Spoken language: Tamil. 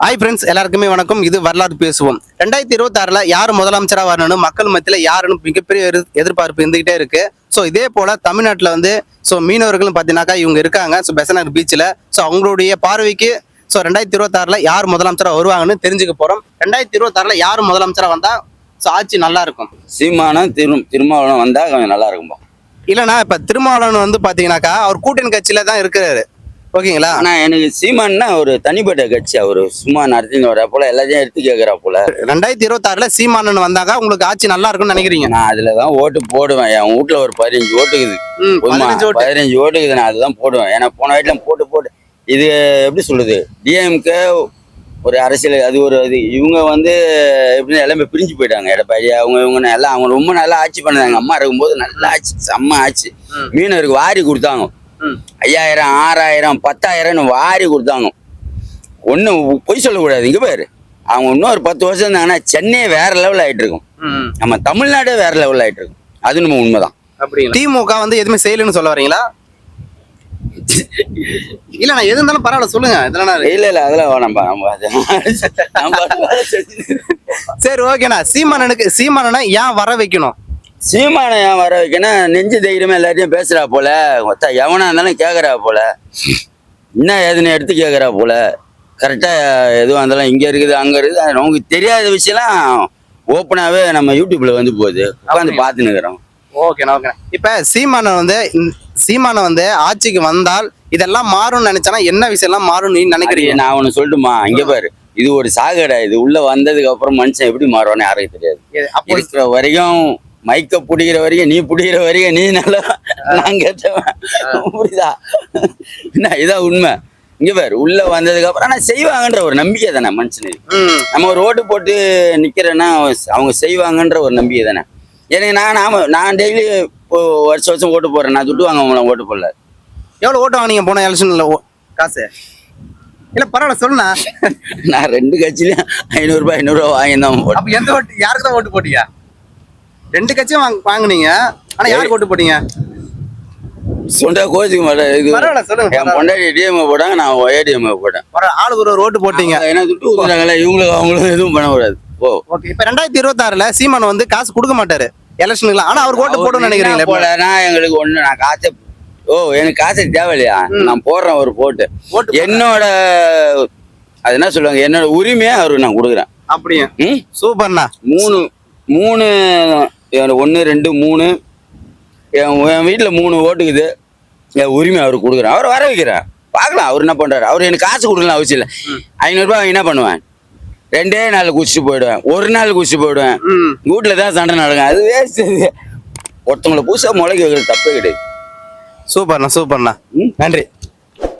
ஹாய் ஃப்ரெண்ட்ஸ் எல்லாருக்குமே வணக்கம். இது வரலாறு பேசுவோம். ரெண்டாயிரத்தி இருபத்தாறுல யார் முதலமைச்சரா வரணும்னு மக்கள் மத்தியில யாருன்னு மிகப்பெரிய எதிர்- எதிர்பார்ப்பு இருந்துகிட்டே இருக்கு. ஸோ இதே போல தமிழ்நாட்டில் வந்து ஸோ மீனவர்களும் பார்த்தீங்கன்னாக்கா இவங்க இருக்காங்க. ஸோ பெசனர் பீச்சில் ஸோ அவங்களுடைய பார்வைக்கு ஸோ ரெண்டாயிரத்தி இருபத்தாறுல யார் முதலமைச்சரா வருவாங்கன்னு தெரிஞ்சுக்க போறோம். ரெண்டாயிரத்தி இருபத்தாறுல யார் முதலமைச்சரா வந்தா ஸோ ஆட்சி நல்லா இருக்கும். சீமானம் திரு திருமாவளவன் வந்தா கொஞ்சம் நல்லா இருக்கும்பா இல்லைன்னா இப்ப திருமாவளவன் வந்து பாத்தீங்கன்னாக்கா அவர் கூட்டணி கட்சியில தான் இருக்கிறாரு. ஓகேங்களா? ஆனா எனக்கு சீமான்னா ஒரு தனிப்பட்ட கட்சி. அவரு சும்மா நடத்தின்னு வர போல எல்லாத்தையும் எடுத்து கேட்கறா போல. ரெண்டாயிரத்தி இருபத்தாறுல சீமானன் வந்தாங்க உங்களுக்கு ஆட்சி நல்லா இருக்கும்னு நினைக்கிறீங்க? நான் அதுலதான் ஓட்டு போடுவேன். என் வீட்டுல ஒரு பதினஞ்சு ஓட்டுக்குது? பதினஞ்சு ஓட்டு. பதினஞ்சு ஓட்டுக்குது நான் அதுதான் போடுவேன். ஏன்னா போன வீட்டுல போட்டு போட்டு. இது எப்படி சொல்லுது டிஎம்கே ஒரு அரசியல் அது ஒரு இது. இவங்க வந்து எப்படின்னா எல்லாமே பிரிஞ்சு போயிட்டாங்க. எடப்பாடி அவங்க இவங்க எல்லாம் அவங்க ரொம்ப நல்லா ஆட்சி பண்ணாங்க அம்மா இருக்கும்போது நல்லா ஆட்சி செம்ம ஆட்சி. ம். மீனவருக்கு வாரி கொடுத்தாங்க. ஐயாயிரம் ஆறாயிரம் பத்தாயிரம்னு வாரி கொடுத்தாங்க ஒன்றும் பொய் சொல்லக்கூடாது இங்கே பாரு. அவங்க இன்னும் ஒரு பத்து வருஷம் இருந்தாங்கன்னா சென்னையே வேற லெவல் ஆயிட்டு இருக்கும். நம்ம தமிழ்நாடே வேற லெவல் ஆயிட்டு இருக்கும். அது நம்ம உண்மைதான். திமுக வந்து எதுவுமே செய்யலன்னு சொல்ல வரீங்களா? இல்ல நான் எது இருந்தாலும் பரவாயில்ல சொல்லுங்க. இதெல்லாம் இல்ல இல்ல அதெல்லாம் நம்ம நம்ம சரி ஓகேண்ணா. சீமானனுக்கு சீமானனை ஏன் வர வைக்கணும்? சீமான ஏன் வர வைக்கணும்? நெஞ்சு தைரியமா எல்லாத்தையும் பேசுறா போல. மொத்த எவனா இருந்தாலும் கேக்குறா போல. என்ன ஏதுன்னு எடுத்து கேக்குறா போல. கரெக்டா எதுவாக இருந்தாலும் இங்க இருக்குது அங்க இருக்குது. அது நமக்கு தெரியாத விஷயம்லாம் ஓப்பனாவே நம்ம யூடியூப்ல வந்து போகுது. உட்காந்து பார்த்துன்னு இருக்கிறோம். ஓகேண்ணா ஓகேண்ணா இப்ப சீமானன் வந்து சீமானன் வந்து ஆட்சிக்கு வந்தால் இதெல்லாம் மாறும்னு நினைச்சானா என்ன விஷயம்லாம் மாறும்னு நீ நினைக்கிறீங்க? நான் ஒண்ணு சொல்லட்டுமா? இங்க பாரு. இது ஒரு சாகடா. இது உள்ள வந்ததுக்கு அப்புறம் மனுஷன் எப்படி மாறுவானே யாருக்கும் தெரியாது. அப்போ இருக்கிற வரைக்கும் மைக்க புடிக்கிற வரைக்கும் நீ புடிக்கிற வரைக்கும் நீ நல்லா நான் கேட்டவன். புரியுதா? என்ன இதான் உண்மை. இங்க பாரு உள்ள வந்ததுக்கு அப்புறம் ஆனா செய்வாங்கன்ற ஒரு நம்பிக்கை தானே மனுஷனுக்கு. நம்ம ஒரு ஓட்டு போட்டு நிக்கிறேன்னா அவங்க செய்வாங்கன்ற ஒரு நம்பிக்கை தானே. எனக்கு நான் நாம நான் டெய்லி வருஷம் வருஷம் ஓட்டு போடுறேன். நான் துட்டு வாங்க ஓட்டு போடல. எவ்வளவு ஓட்டு வாங்கினீங்க போன எலெக்ஷன்ல காசு. இல்ல பரவாயில்ல சொல்லுண்ணா. நான் ரெண்டு கட்சியிலையும் ஐநூறுரூபா ஐநூறுரூவா வாங்கி தான் போட்டேன் அப்ப எந்த ஓட்டு யாருக்கு தான் ஓட்டு போட்டீங்க? ரெண்டு கட்சியும் வாங்க வாங்குனீங்க. ஆனா யாருக்கு ஓட்டு போட்டீங்க? சொண்டா கோச்சிக்க மாட்டேன் இது பரவாயில்ல சொல்லுங்க என் பொண்டாடி டிஎம்ஏ போட்டாங்க நான் ஏடிஎம்ஏ போட்டேன். ஆளுக்கு ஒரு ஓட்டு போட்டீங்க. என்ன துட்டு இவங்களுக்கு அவங்களும் எதுவும் பண்ணக்கூடாது. ஓ ஓகே இப்ப ரெண்டாயிரத்தி இருபத்தாறுல சீமான் வந்து காசு கொடுக்க மாட்டாரு எலெக்ஷனுக்குலாம். ஆனா அவர் ஓட்டு போடணும்னு நினைக்கிறீங்களா இப்ப? போலனா எங்களுக்கு ஒண்ணு நான் காசை ஓ எனக்கு காசு தேவையில்லையா? நான் போடுறேன் ஒரு போட்டு. என்னோட அது என்ன சொல்லுவாங்க என்னோட உரிமையை அவருக்கு நான் கொடுக்குறேன். அப்படியே? சூப்பர்ண்ணா. மூணு மூணு ஒன்று ரெண்டு மூணு. என் என் வீட்டில் மூணு ஓட்டுக்குது. என் உரிமை அவருக்கு கொடுக்குறேன் அவர் வர வைக்கிறேன் பார்க்கலாம் அவர் என்ன பண்ணுறாரு அவர் எனக்கு காசு கொடுக்கலாம் அவசியம் இல்லை. ஐநூறுரூபா என்ன பண்ணுவேன்? ரெண்டே நாள் குடிச்சிட்டு போயிடுவேன். ஒரு நாள் குடிச்சிட்டு போயிடுவேன். வீட்டில் தான் சண்டை நடக்கும். அது வேஸ்ட் ஒருத்தவங்களை புதுசாக முளைக்க வைக்கிறது தப்பே கிடையாது. சூப்பர்ண்ணா சூப்பர்ண்ணா. ம். நன்றி.